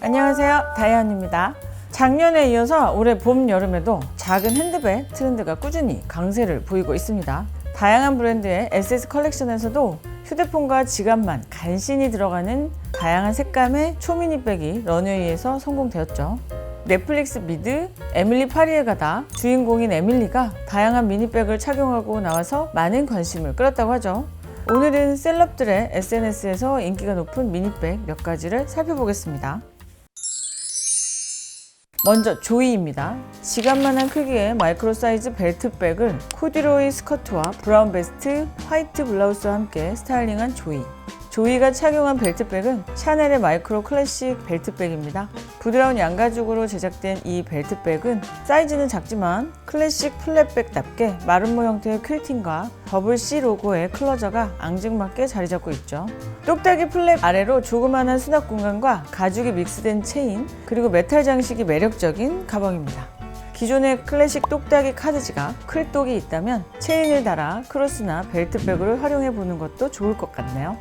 안녕하세요. 다이언입니다. 작년에 이어서 올해 봄 여름에도 작은 핸드백 트렌드가 꾸준히 강세를 보이고 있습니다. 다양한 브랜드의 SS 컬렉션에서도 휴대폰과 지갑만 간신히 들어가는 다양한 색감의 초미니백이 런웨이에서 성공되었죠. 넷플릭스 미드 에밀리 파리에 가다 주인공인 에밀리가 다양한 미니백을 착용하고 나와서 많은 관심을 끌었다고 하죠. 오늘은 셀럽들의 SNS에서 인기가 높은 미니백 몇 가지를 살펴보겠습니다. 먼저 조이입니다. 지갑만한 크기의 마이크로 사이즈 벨트백을 코듀로이 스커트와 브라운 베스트, 화이트 블라우스와 함께 스타일링한 조이. 조이가 착용한 벨트백은 샤넬의 마이크로 클래식 벨트백입니다. 부드러운 양가죽으로 제작된 이 벨트백은 사이즈는 작지만 클래식 플랫백답게 마름모 형태의 퀼팅과 더블 C 로고의 클러저가 앙증맞게 자리 잡고 있죠. 똑딱이 플랫 아래로 조그마한 수납 공간과 가죽이 믹스된 체인 그리고 메탈 장식이 매력적인 가방입니다. 기존의 클래식 똑딱이 카드 지갑 클똑이 있다면 체인을 달아 크로스나 벨트백으로 활용해 보는 것도 좋을 것 같네요.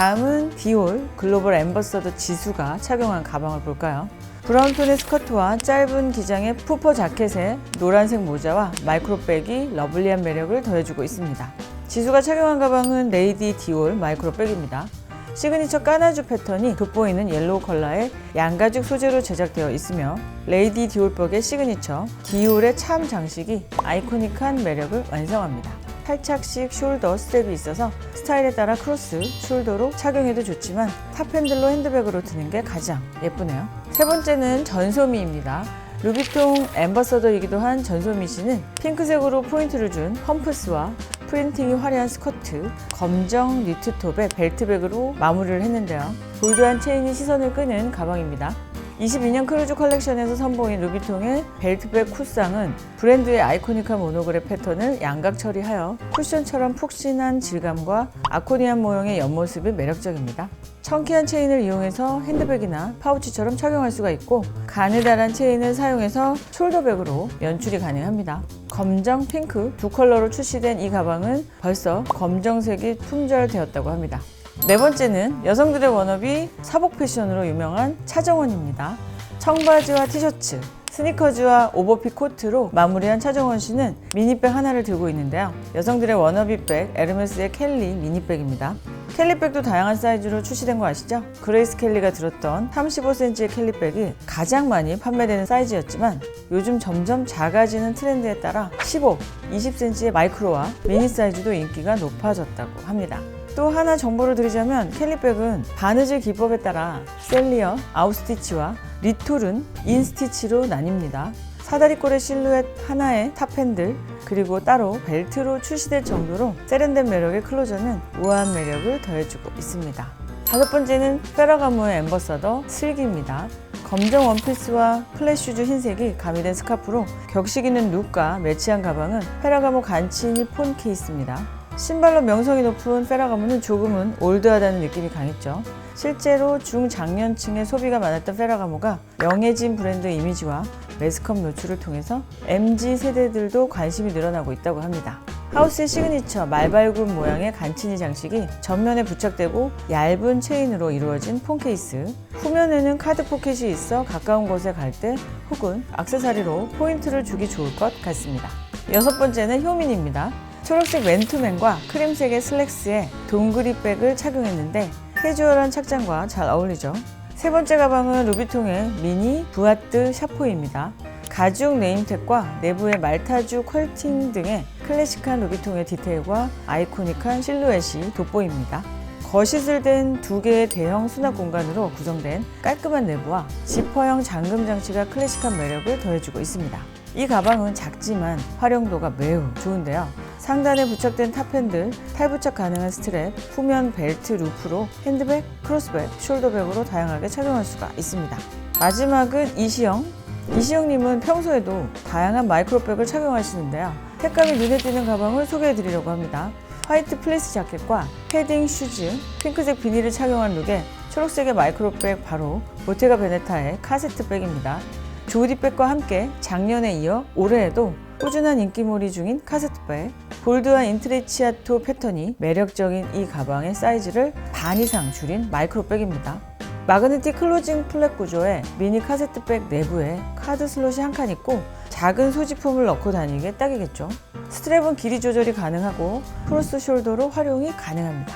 다음은 디올 글로벌 엠버서더 지수가 착용한 가방을 볼까요? 브라운 톤의 스커트와 짧은 기장의 푸퍼 자켓에 노란색 모자와 마이크로백이 러블리한 매력을 더해주고 있습니다. 지수가 착용한 가방은 레이디 디올 마이크로백입니다. 시그니처 까나주 패턴이 돋보이는 옐로우 컬러의 양가죽 소재로 제작되어 있으며 레이디 디올백의 시그니처 디올의 참 장식이 아이코닉한 매력을 완성합니다. 탈착식 숄더 스텝이 있어서 스타일에 따라 크로스, 숄더로 착용해도 좋지만 탑핸들로 핸드백으로 드는 게 가장 예쁘네요. 세 번째는 전소미입니다. 루비통 엠버서더이기도 한 전소미 씨는 핑크색으로 포인트를 준 펌프스와 프린팅이 화려한 스커트, 검정 니트톱에 벨트백으로 마무리를 했는데요. 볼드한 체인이 시선을 끄는 가방입니다. 22년 크루즈 컬렉션에서 선보인 루비통의 벨트백 쿠상은 브랜드의 아이코닉한 모노그램 패턴을 양각 처리하여 쿠션처럼 푹신한 질감과 아코니안 모형의 옆모습이 매력적입니다. 청키한 체인을 이용해서 핸드백이나 파우치처럼 착용할 수가 있고 가느다란 체인을 사용해서 숄더백으로 연출이 가능합니다. 검정, 핑크 두 컬러로 출시된 이 가방은 벌써 검정색이 품절되었다고 합니다. 네 번째는 여성들의 워너비 사복 패션으로 유명한 차정원입니다. 청바지와 티셔츠, 스니커즈와 오버핏 코트로 마무리한 차정원 씨는 미니백 하나를 들고 있는데요. 여성들의 워너비백 에르메스의 켈리 미니백입니다. 켈리백도 다양한 사이즈로 출시된 거 아시죠? 그레이스 켈리가 들었던 35cm의 켈리백이 가장 많이 판매되는 사이즈였지만 요즘 점점 작아지는 트렌드에 따라 15, 20cm의 마이크로와 미니 사이즈도 인기가 높아졌다고 합니다. 또 하나 정보를 드리자면 캘리백은 바느질 기법에 따라 셀리어, 아웃스티치와 리톨은 인스티치로 나뉩니다. 사다리꼴의 실루엣 하나의 탑핸들 그리고 따로 벨트로 출시될 정도로 세련된 매력의 클로저는 우아한 매력을 더해주고 있습니다. 다섯 번째는 페라가모의 엠버서더 슬기입니다. 검정 원피스와 플랫슈즈 흰색이 가미된 스카프로 격식 있는 룩과 매치한 가방은 페라가모 간치니 폰 케이스입니다. 신발로 명성이 높은 페라가모는 조금은 올드하다는 느낌이 강했죠. 실제로 중장년층의 소비가 많았던 페라가모가 명예진 브랜드 이미지와 매스컴 노출을 통해서 MZ 세대들도 관심이 늘어나고 있다고 합니다. 하우스의 시그니처 말발굽 모양의 간치니 장식이 전면에 부착되고 얇은 체인으로 이루어진 폰 케이스 후면에는 카드 포켓이 있어 가까운 곳에 갈 때 혹은 악세사리로 포인트를 주기 좋을 것 같습니다. 여섯 번째는 효민입니다. 초록색 맨투맨과 크림색의 슬랙스에 동그리 백을 착용했는데 캐주얼한 착장과 잘 어울리죠. 세 번째 가방은 루비통의 미니 부아뜨 샤포입니다. 가죽 네임택과 내부의 말타주 퀄팅 등의 클래식한 루비통의 디테일과 아이코닉한 실루엣이 돋보입니다. 거시슬 된 두 개의 대형 수납 공간으로 구성된 깔끔한 내부와 지퍼형 잠금 장치가 클래식한 매력을 더해주고 있습니다. 이 가방은 작지만 활용도가 매우 좋은데요. 상단에 부착된 탑핸들, 탈부착 가능한 스트랩, 후면 벨트 루프로 핸드백, 크로스백, 숄더백으로 다양하게 착용할 수가 있습니다. 마지막은 이시영. 이시영님은 평소에도 다양한 마이크로백을 착용하시는데요. 색감이 눈에 띄는 가방을 소개해 드리려고 합니다. 화이트 플리스 자켓과 패딩 슈즈, 핑크색 비닐을 착용한 룩에 초록색의 마이크로백 바로 보테가 베네타의 카세트 백입니다. 조디백과 함께 작년에 이어 올해에도 꾸준한 인기몰이 중인 카세트백, 볼드한 인트레치아토 패턴이 매력적인 이 가방의 사이즈를 반 이상 줄인 마이크로백입니다. 마그네틱 클로징 플랫 구조의 미니 카세트백 내부에 카드 슬롯이 한 칸 있고 작은 소지품을 넣고 다니기에 딱이겠죠. 스트랩은 길이 조절이 가능하고 크로스 숄더로 활용이 가능합니다.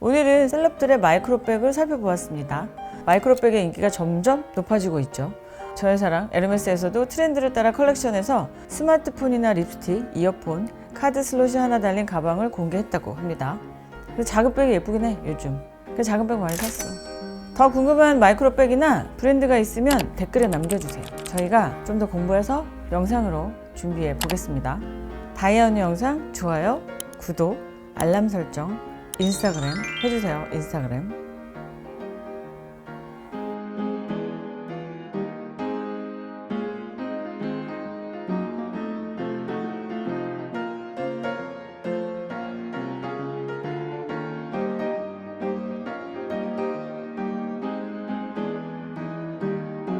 오늘은 셀럽들의 마이크로백을 살펴보았습니다. 마이크로백의 인기가 점점 높아지고 있죠. 저의 사랑 에르메스에서도 트렌드를 따라 컬렉션에서 스마트폰이나 립스틱, 이어폰, 카드 슬롯이 하나 달린 가방을 공개했다고 합니다. 근데 작은 백이 예쁘긴 해 요즘. 그 작은 백 많이 샀어. 더 궁금한 마이크로백이나 브랜드가 있으면 댓글에 남겨주세요. 저희가 좀 더 공부해서 영상으로 준비해 보겠습니다. 다이아언니 영상 좋아요, 구독, 알람 설정, 인스타그램 해주세요. 인스타그램.